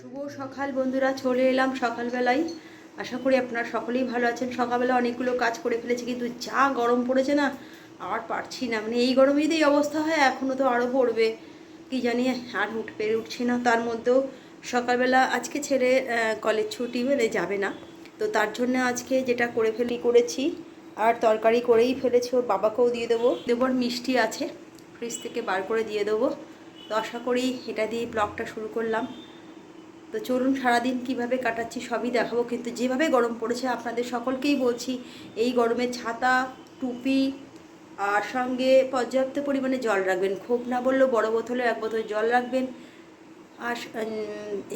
শুভ সকাল বন্ধুরা, চলে এলাম সকালবেলায়। আশা করি আপনারা সকলেই ভালো আছেন। সকালবেলা অনেকগুলো কাজ করে ফেলেছি, কিন্তু যা গরম পড়েছে না, আর পারছি না। মানে এই গরমে যদি অবস্থা হয়, এখনও তো আরও পড়বে। কি জানি, আর উঠ পেরে উঠছি না। তার মধ্যেও সকালবেলা আজকে ছেড়ে কলেজ ছুটি হলে যাবে না। তো তার জন্য আজকে যেটা করে ফেলি, করেছি। আর তরকারি করেই ফেলেছি, ওর বাবাকেও দিয়ে দেবো। দেবর মিষ্টি আছে। ফ্রিজ থেকে বার করে দিয়ে দেবো। তো আশা করি এটা দিয়ে ব্লগটা শুরু করলাম। তো চলুন সারাদিন কীভাবে কাটাচ্ছি সবই দেখাবো, কিন্তু যেভাবে গরম পড়েছে আপনাদের সকলকেই বলছি, এই গরমে ছাতা, টুপি, আর সঙ্গে পর্যাপ্ত পরিমাণে জল রাখবেন। খুব না বললেও বড় বোতলে এক বোতল জল রাখবেন। আর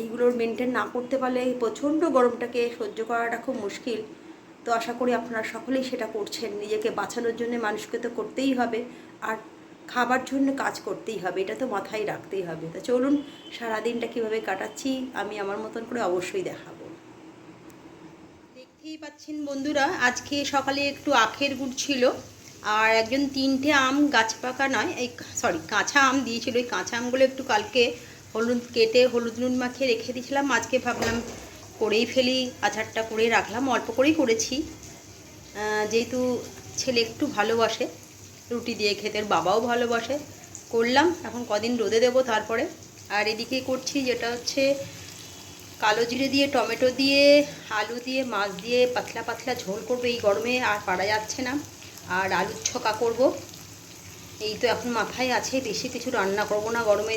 এইগুলোর মেনটেন না করতে পারলে এই প্রচণ্ড গরমটাকে সহ্য করাটা খুব মুশকিল। তো আশা করি আপনারা সকলেই সেটা করছেন। নিজেকে বাঁচানোর জন্য মানুষকে তো করতেই হবে। আর খাবার জন্য কাজ করতেই হবে, এটা তো মাথায় রাখতেই হবে। তা চলুন, সারাদিনটা কীভাবে কাটাচ্ছি, আমি আমার মতন করে অবশ্যই দেখাবো। দেখতেই পাচ্ছেন বন্ধুরা, আজকে সকালে একটু আখের গুড় ছিল, আর একজন তিনটে আম গাছ পাকা নয়, এই সরি কাঁচা আম দিয়েছিল ওই কাঁচা আমগুলো একটু কালকে হলুদ, কেটে হলুদ নুন মাখিয়ে রেখে দিয়েছিলাম, আজকে ভাবলাম করেই ফেলি, আচারটা করে রাখলাম, অল্প করেই করেছি। যেহেতু ছেলে একটু ভালোবাসে রুটি দিয়ে খেতে বাবাও ভালোবাসে। করলাম, এখন কদিন রোদে দেবো তারপরে। আর এদিকে করছি যেটা হচ্ছে কালো জিরে দিয়ে, টমেটো দিয়ে, আলু দিয়ে, মাছ দিয়ে পাতলা পাতলা ঝোল করব এই গরমে, আর পারা যাচ্ছে না। আর আলুর ছকা করব। এই তো এখন মাথায় আছে, বেশি কিছু রান্না করব না গরমে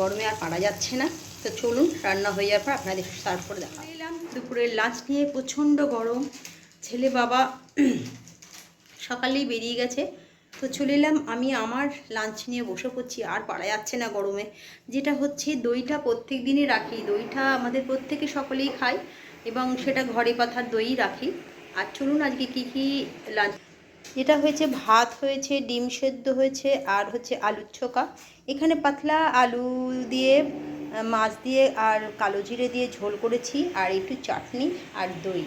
গরমে আর পারা যাচ্ছে না। তো চলুন, রান্না হয়ে যাওয়ার পর আপনাদের করে দেখা। এলাম দুপুরের লাঞ্চ নিয়ে প্রচণ্ড গরম। ছেলে বাবা সকালেই বেরিয়ে গেছে। তো চলে এলাম, আমি আমার লাঞ্চ নিয়ে বসে পড়ছি, আর পারা যাচ্ছে না গরমে। যেটা হচ্ছে, দইটা প্রত্যেক দিনই রাখি। দইটা আমাদের প্রত্যেকে সকলেই খাই এবং সেটা ঘরে পাথার দই রাখি। আর চলুন আজকে কি কি লাঞ্চ এটা হয়েছে, ভাত হয়েছে, ডিম সেদ্ধ হয়েছে, আর হচ্ছে আলুর ছোকা। এখানে পাতলা আলু দিয়ে, মাছ দিয়ে, আর কালো জিরে দিয়ে ঝোল করেছি, আর একটু চাটনি আর দই।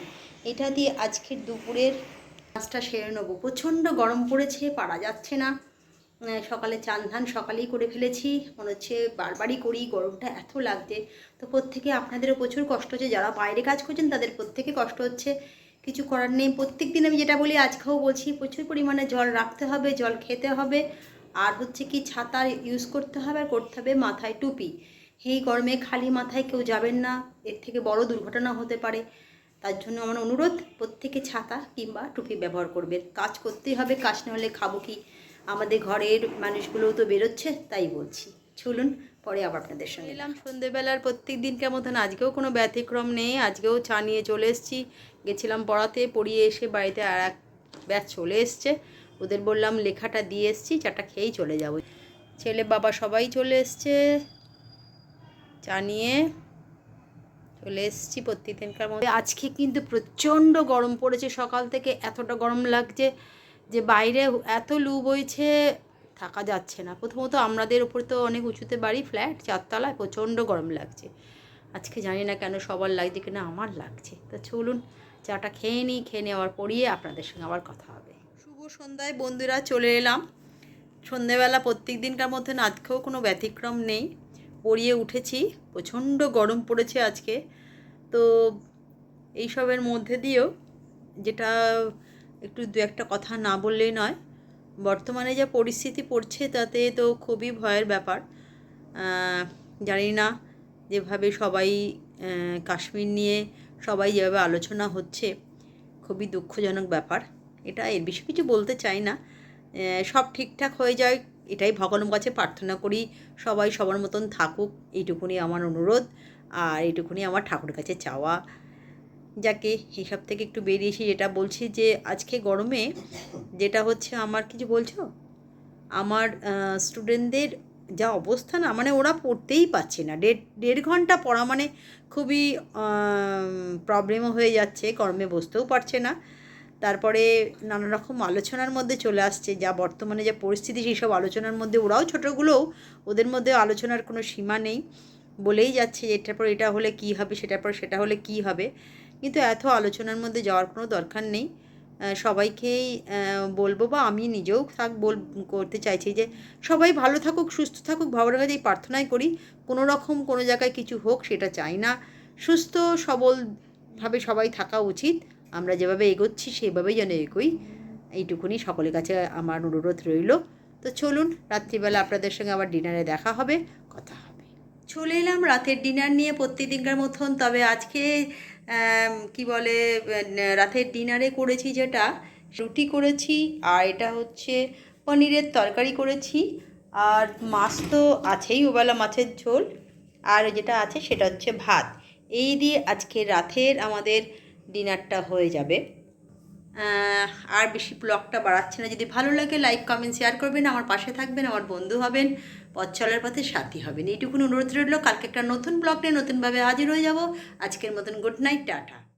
এটা দিয়ে আজকের দুপুরের মাছটা সেরে নেব। প্রচণ্ড গরম পড়েছে, পারা যাচ্ছে না। সকালে চান ধান সকালেই করে ফেলেছি। মনে হচ্ছে বারবারই করি, গরমটা এত লাগছে। তো প্রত্যেকে আপনাদেরও প্রচুর কষ্ট হচ্ছে। যারা বাইরে কাজ করছেন, তাদের প্রত্যেকে কষ্ট হচ্ছে। কিছু করার নেই। প্রত্যেক দিন আমি যেটা বলি, আজকেও বলছি, প্রচুর পরিমাণে জল রাখতে হবে, জল খেতে হবে। আর হচ্ছে কি, ছাতা ইউজ করতে হবে আর করতে হবে মাথায় টুপি। এই গরমে খালি মাথায় কেউ যাবেন না। এর থেকে বড় দুর্ঘটনা হতে পারে। তার জন্য আমার অনুরোধ, প্রত্যেকে ছাতা কিংবা টুপি ব্যবহার করবেন। কাজ করতেই হবে, কাজ না হলে খাব কি? আমাদের ঘরের মানুষগুলোও তো বেরোচ্ছে, তাই বলছি। চলুন, পরে আবার আপনাদের সঙ্গে এলাম সন্ধেবেলার প্রত্যেক দিনকার মতন। আজকেও কোনো ব্যতিক্রম নেই, আজকেও চা নিয়ে চলে এসেছি। গেছিলাম পড়াতে পড়িয়ে এসে বাড়িতে আর এক ব্যাচ চলে এসছে। ওদের বললাম, লেখাটা দিয়ে এসছি, চাটা খেয়েই চলে যাব। ছেলে বাবা সবাই চলে এসছে। চা নিয়ে চলে এসেছি প্রত্যেক দিনকার মধ্যে আজকে কিন্তু প্রচণ্ড গরম পড়েছে, সকাল থেকে এতটা গরম লাগছে যে বাইরে এত লু বইছে, থাকা যাচ্ছে না। প্রথমত আমাদের উপর তো অনেক উঁচুতে বাড়ি, ফ্ল্যাট, চারতলায় প্রচণ্ড গরম লাগছে। আজকে জানি না কেন সবার লাগছে কিনা, আমার লাগছে। তো চলুন, চাটা খেয়ে নিই, খেয়ে নেওয়ার পরিয়ে আপনাদের সঙ্গে আবার কথা হবে। শুভ সন্ধ্যায় বন্ধুরা, চলে এলাম। সন্ধেবেলা প্রত্যেক দিনকার মধ্যে আজকেও কোনো ব্যতিক্রম নেই। পড়িয়ে উঠেছি, প্রচণ্ড গরম পড়েছে আজকে। তো এইসবের মধ্যে দিয়েও যেটা একটু দু একটা কথা না বললেই নয়, বর্তমানে যা পরিস্থিতি পড়ছে তাতে তো খুবই ভয়ের ব্যাপার। জানি না যেভাবে সবাই কাশ্মীর নিয়ে সবাই যেভাবে আলোচনা হচ্ছে, খুবই দুঃখজনক ব্যাপার। এটা এর বেশি কিছু বলতে চাই না। সব ঠিকঠাক হয়ে যায় এটাই ভগবানের কাছে প্রার্থনা করি, সবাই সবার মতন থাকুক, এইটুকুনি আমার অনুরোধ। আর এইটুকুনি আমার ঠাকুরের কাছে চাওয়া। যাকে হিসাব থেকে একটু বেরিয়ে এসে যেটা বলছি যে, আজকে গরমে যেটা হচ্ছে আমার কিছু বলছো? আমার স্টুডেন্টদের যা অবস্থা না মানে ওরা পড়তেই পারছে না। দেড় দেড় ঘণ্টা পড়া মানে খুবই প্রবলেমও হয়ে যাচ্ছে, কর্মে বসতেও পারছে না। তারপরে নানা রকম আলোচনার মধ্যে চলে আসছে, যা বর্তমানে যা পরিস্থিতি সেই সব আলোচনার মধ্যে, ওরাও ছোটোগুলোও ওদের মধ্যে আলোচনার কোনো সীমা নেই। বলেই যাচ্ছে যে এটার পর এটা হলে কী হবে, সেটার পর সেটা হলে কী হবে। কিন্তু এত আলোচনার মধ্যে যাওয়ার কোনো দরকার নেই। সবাইকেই বলব বা আমি নিজেও থাক, বল, করতে চাইছি যে সবাই ভালো থাকুক, সুস্থ থাকুক ভগবানের কাছে এই প্রার্থনাই করি, কোনো রকম কোনো জায়গায় কিছু হোক, সেটা চাই না। সুস্থ, সবলভাবে সবাই থাকা উচিত। আমরা যেভাবে এগোচ্ছি, সেভাবেই যেন এগোই। এইটুকুনি সকলের কাছে আমার অনুরোধ রইল। তো চলুন, রাত্রিবেলা আপনাদের সঙ্গে আবার ডিনারে দেখা হবে, কথা হবে। চলে এলাম রাতের ডিনার নিয়ে প্রত্যেকদিনকার মতন, তবে আজকে কি বলে রাতের ডিনারে করেছি যেটা, রুটি করেছি, আর এটা হচ্ছে পনিরের তরকারি করেছি। আর মাছ তো আছেই ওবেলা মাছের ঝোল, আর যেটা আছে সেটা হচ্ছে ভাত। এই দিয়ে আজকে রাতের আমাদের ডিনারটা হয়ে যাবে। আর বেশি ব্লগটা বাড়াচ্ছে না। যদি ভালো লাগে লাইক কমেন্ট শেয়ার করবেন। আমার পাশে থাকবেন, আমার বন্ধু হবেন, পথ চলার পথে সাথী হবেন। এইটুকুন অনুরোধ রইল, কালকে একটা নতুন ব্লগ নিয়ে নতুনভাবে হাজির হয়ে যাব। আজকের মতন গুড নাইট টাটা।